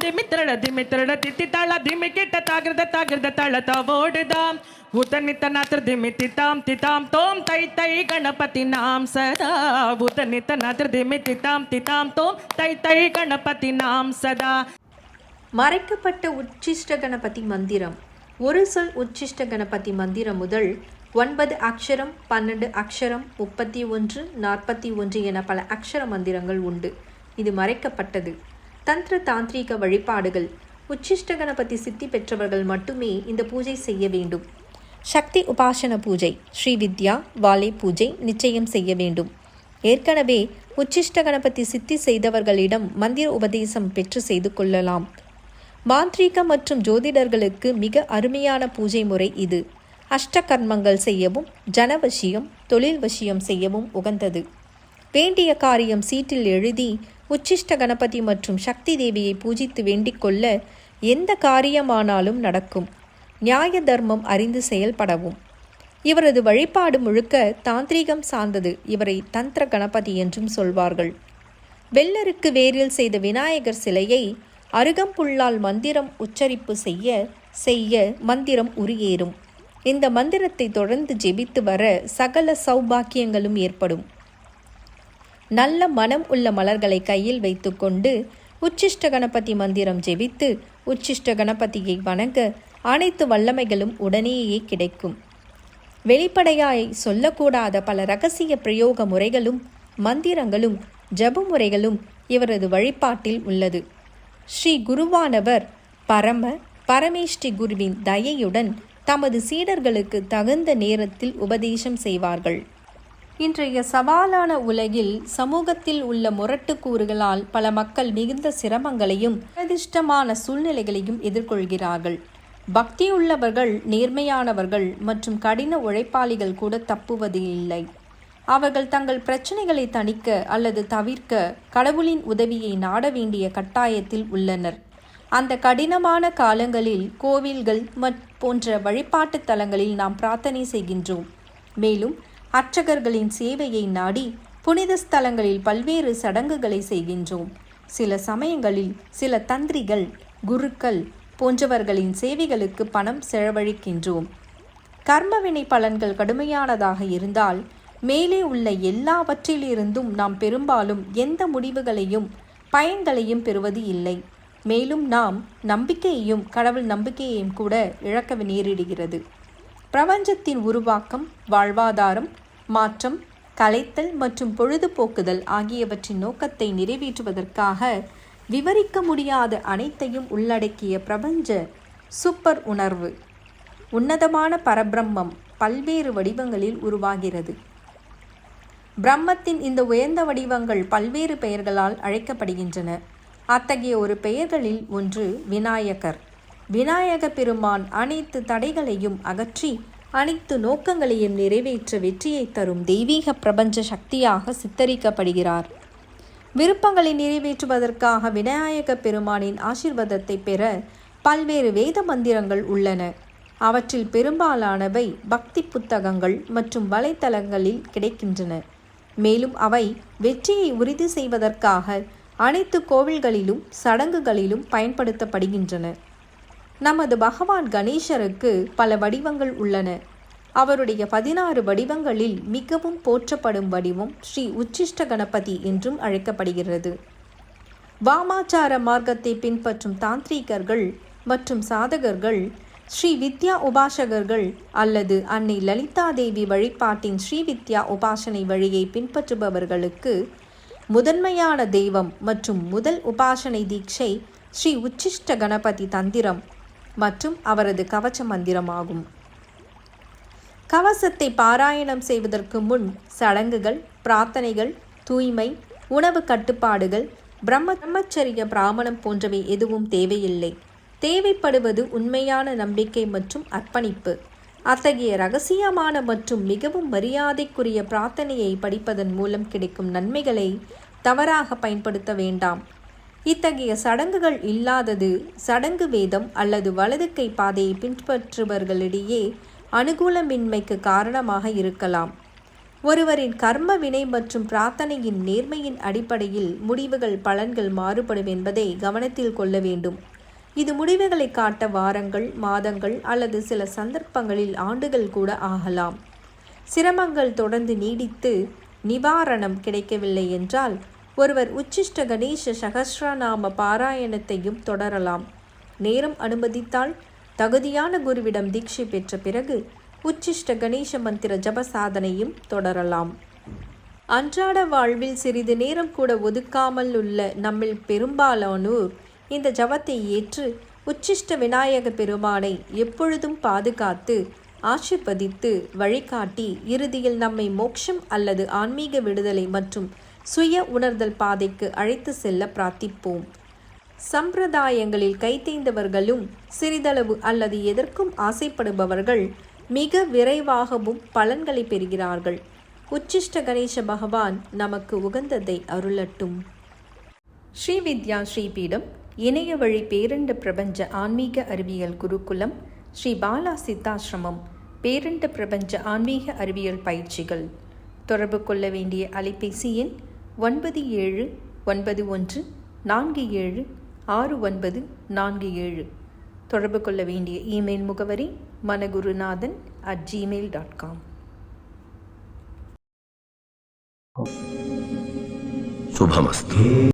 திமித்திரட திமித்திரட தித்தி தாளா திமி கிட்ட தாகிறத தாகிறத தளத்தா ஓடுதாம் உதனித்த நாத்திர திமி தித்தாம் தித்தாம் தோம் தை தை கணபதி நாம் சதா. உதனித்த நாத்திர திமி தித்தாம் தித்தாம் தோம் தை தை கணபதி நாம் சதா. மறைக்கப்பட்ட உச்சிஷ்ட கணபதி மந்திரம். ஒரு சொல் உச்சிஷ்ட கணபதி மந்திரம் முதல் ஒன்பது அக்ஷரம் பன்னெண்டு அக்ஷரம் முப்பத்தி ஒன்று நாற்பத்தி ஒன்று என பல அக்ஷர மந்திரங்கள் உண்டு. இது மறைக்கப்பட்டது. தந்திர தாந்திரீக வழிபாடுகள். உச்சிஷ்ட கணபதி சித்தி பெற்றவர்கள் மட்டுமே இந்த பூஜை செய்ய வேண்டும். சக்தி உபாசன பூஜை ஸ்ரீ வித்யா வாலே பூஜை நிச்சயம் செய்ய வேண்டும். ஏற்கனவே உச்சிஷ்ட கணபதி சித்தி செய்தவர்களிடம் மந்திர உபதேசம் பெற்று செய்து கொள்ளலாம். மாந்திரீக மற்றும் ஜோதிடர்களுக்கு மிக அருமையான பூஜை முறை இது. அஷ்டகர்மங்கள் செய்யவும் ஜனவசியம் தொழில் வசியம் செய்யவும் உகந்தது. வேண்டிய காரியம் சீட்டில் எழுதி உச்சிஷ்ட கணபதி மற்றும் சக்தி தேவியை பூஜித்து வேண்டிக் கொள்ள எந்த காரியமானாலும் நடக்கும். நியாய தர்மம் அறிந்து செயல்படவும். இவரது வழிபாடு முழுக்க தாந்திரீகம் சார்ந்தது. இவரை தந்திர கணபதி என்றும் சொல்வார்கள். வெள்ளருக்கு வேரில் செய்த விநாயகர் சிலையை அருகம்புல்லால் மந்திரம் உச்சரிப்பு செய்ய செய்ய மந்திரம் உரியேறும் இந்த மந்திரத்தை தொடர்ந்து ஜெபித்து வர சகல சௌபாக்கியங்களும் ஏற்படும். நல்ல மனம் உள்ள மலர்களை கையில் வைத்துக்கொண்டு உச்சிஷ்ட கணபதி மந்திரம் ஜெபித்து உச்சிஷ்ட கணபதியை வணங்க அனைத்து வல்லமைகளும் உடனேயே கிடைக்கும். வெளிப்படையாய் சொல்லக்கூடாத பல ரகசிய பிரயோக முறைகளும் மந்திரங்களும் ஜப முறைகளும் இவரது வழிபாட்டில் உள்ளது. ஸ்ரீ குருவானவர் பரம பரமேஷ்டி குருவின் தயையுடன் தமது சீடர்களுக்கு தகுந்த நேரத்தில் உபதேசம் செய்வார்கள். இன்றைய சவாலான உலகில் சமூகத்தில் உள்ள முரட்டு கூறுகளால் பல மக்கள் மிகுந்த சிரமங்களையும் பிரதிஷ்டமான சூழ்நிலைகளையும் எதிர்கொள்கிறார்கள். பக்தியுள்ளவர்கள் நேர்மையானவர்கள் மற்றும் கடின உழைப்பாளிகள் கூட தப்புவது இல்லை. அவர்கள் தங்கள் பிரச்சனைகளை தணிக்க அல்லது தவிர்க்க கடவுளின் உதவியை நாட வேண்டிய கட்டாயத்தில் உள்ளனர். அந்த கடினமான காலங்களில் கோவில்கள் மற் போன்ற வழிபாட்டுத் தலங்களில் நாம் பிரார்த்தனை செய்கின்றோம். மேலும் அர்ச்சகர்களின் சேவையை நாடி புனித ஸ்தலங்களில் பல்வேறு சடங்குகளை செய்கின்றோம். சில சமயங்களில் சில தந்திரிகள் குருக்கள் போன்றவர்களின் சேவைகளுக்கு பணம் செலவழிக்கின்றோம். கர்மவினை பலன்கள் கடுமையானதாக இருந்தால் மேலே உள்ள எல்லாவற்றிலிருந்தும் நாம் பெரும்பாலும் எந்த முடிவுகளையும் பயன்களையும் பெறுவது இல்லை. மேலும் நாம் நம்பிக்கையையும் கடவுள் நம்பிக்கையையும் கூட இழக்க நேரிடுகிறது. பிரபஞ்சத்தின் உருவாக்கம் வாழ்வாதாரம் மாற்றம் கலைத்தல் மற்றும் பொழுதுபோக்குதல் ஆகியவற்றின் நோக்கத்தை நிறைவேற்றுவதற்காக விவரிக்க முடியாத அனைத்தையும் உள்ளடக்கிய பிரபஞ்ச சூப்பர் உணர்வு உன்னதமான பரபிரம்மம் பல்வேறு வடிவங்களில் உருவாகிறது. பிரம்மத்தின் இந்த உயர்ந்த வடிவங்கள் பல்வேறு பெயர்களால் அழைக்கப்படுகின்றன. அத்தகைய ஒரு பெயர்களில் ஒன்று விநாயகர். விநாயக பெருமான் அனைத்து தடைகளையும் அகற்றி அனைத்து நோக்கங்களையும் நிறைவேற்ற வெற்றியை தரும் தெய்வீக பிரபஞ்ச சக்தியாக சித்தரிக்கப்படுகிறார். விருப்பங்களை நிறைவேற்றுவதற்காக விநாயக பெருமானின் ஆசிர்வாதத்தை பெற பல்வேறு வேத மந்திரங்கள் உள்ளன. அவற்றில் பெரும்பாலானவை பக்தி புத்தகங்கள் மற்றும் வலைத்தளங்களில் கிடைக்கின்றன. மேலும் அவை வெற்றியை உறுதி செய்வதற்காக அனைத்து கோவில்களிலும் சடங்குகளிலும் பயன்படுத்தப்படுகின்றன. நமது பகவான் கணேசருக்கு பல வடிவங்கள் உள்ளன. அவருடைய பதினாறு வடிவங்களில் மிகவும் போற்றப்படும் வடிவம் ஸ்ரீ உச்சிஷ்ட கணபதி என்றும் அழைக்கப்படுகிறது. வாமாச்சார மார்க்கத்தை பின்பற்றும் தாந்திரீகர்கள் மற்றும் சாதகர்கள் ஸ்ரீ வித்யா உபாசகர்கள் அல்லது அன்னை லலிதா தேவி வழிபாட்டின் ஸ்ரீ வித்யா உபாசனை வழியை பின்பற்றுபவர்களுக்கு முதன்மையான தெய்வம் மற்றும் முதல் உபாசனை தீட்சை ஸ்ரீ உச்சிஷ்ட கணபதி தந்திரம். மற்றும் அவரது கவச மந்திரமாகும். கவசத்தை பாராயணம் செய்வதற்கு முன் சடங்குகள் பிரார்த்தனைகள் தூய்மை உணவு கட்டுப்பாடுகள் பிரம்ம பிரம்மச்சரிய பிராமணம் போன்றவை எதுவும் தேவையில்லை. தேவைப்படுவது உண்மையான நம்பிக்கை மற்றும் அர்ப்பணிப்பு. அத்தகைய ரகசியமான மற்றும் மிகவும் மரியாதைக்குரிய பிரார்த்தனையை படிப்பதன் மூலம் கிடைக்கும் நன்மைகளை தவறாக பயன்படுத்த வேண்டாம். இத்தகைய சடங்குகள் இல்லாதது சடங்கு வேதம் அல்லது வலது கை பாதையை பின்பற்றுபவர்களிடையே அனுகூலமின்மைக்கு காரணமாக இருக்கலாம். ஒருவரின் கர்ம வினை மற்றும் பிரார்த்தனையின் நேர்மையின் அடிப்படையில் முடிவுகள் பலன்கள் மாறுபடும் என்பதை கவனத்தில் கொள்ள வேண்டும். இது முடிவுகளை காட்ட வாரங்கள் மாதங்கள் அல்லது சில சந்தர்ப்பங்களில் ஆண்டுகள் கூட ஆகலாம். சிரமங்கள் தொடர்ந்து நீடித்து நிவாரணம் கிடைக்கவில்லை என்றால் ஒருவர் உச்சிஷ்ட கணேச சகஸ்ரநாம பாராயணத்தையும் தொடரலாம். நேரம் அனுமதித்தால் தகுதியான குருவிடம் தீட்சை பெற்ற பிறகு உச்சிஷ்ட கணேச மந்திர ஜப சாதனையும் தொடரலாம். அன்றாட வாழ்வில் சிறிது நேரம் கூட ஒதுக்காமல் உள்ள நம்மில் பெரும்பாலானோர் இந்த ஜபத்தை ஏற்று உச்சிஷ்ட விநாயக பெருமானை எப்பொழுதும் பாதுகாத்து ஆசிர்வதித்து வழிகாட்டி இறுதியில் நம்மை மோட்சம் அல்லது ஆன்மீக விடுதலை மற்றும் சுய உணர்தல் பாதைக்கு அழைத்து செல்ல பிரார்த்திப்போம். சம்பிரதாயங்களில் கைத்தேர்ந்தவர்களும் சிறிதளவு அல்லது எதற்கும் ஆசைப்படுபவர்கள் மிக விரைவாகவும் பலன்களை பெறுகிறார்கள். உச்சிஷ்ட கணேச பகவான் நமக்கு உகந்ததை அருளட்டும். ஸ்ரீ வித்யா ஸ்ரீபீடம் இணைய வழி பேரண்ட பிரபஞ்ச ஆன்மீக அறிவியல் குருகுலம் ஸ்ரீ பாலா சித்தாசிரமம் பேரண்ட பிரபஞ்ச ஆன்மீக அறிவியல் பயிற்சிகள். தொடர்பு கொள்ள வேண்டிய அலைபேசி எண் ஒன்பது ஏழு ஒன்பது ஒன்று நான்கு ஏழு ஆறு ஒன்பது நான்கு ஏழு. தொடர்பு கொள்ள வேண்டிய இமெயில் முகவரி Managurunathan at Gmail dot com சுபமஸ்து.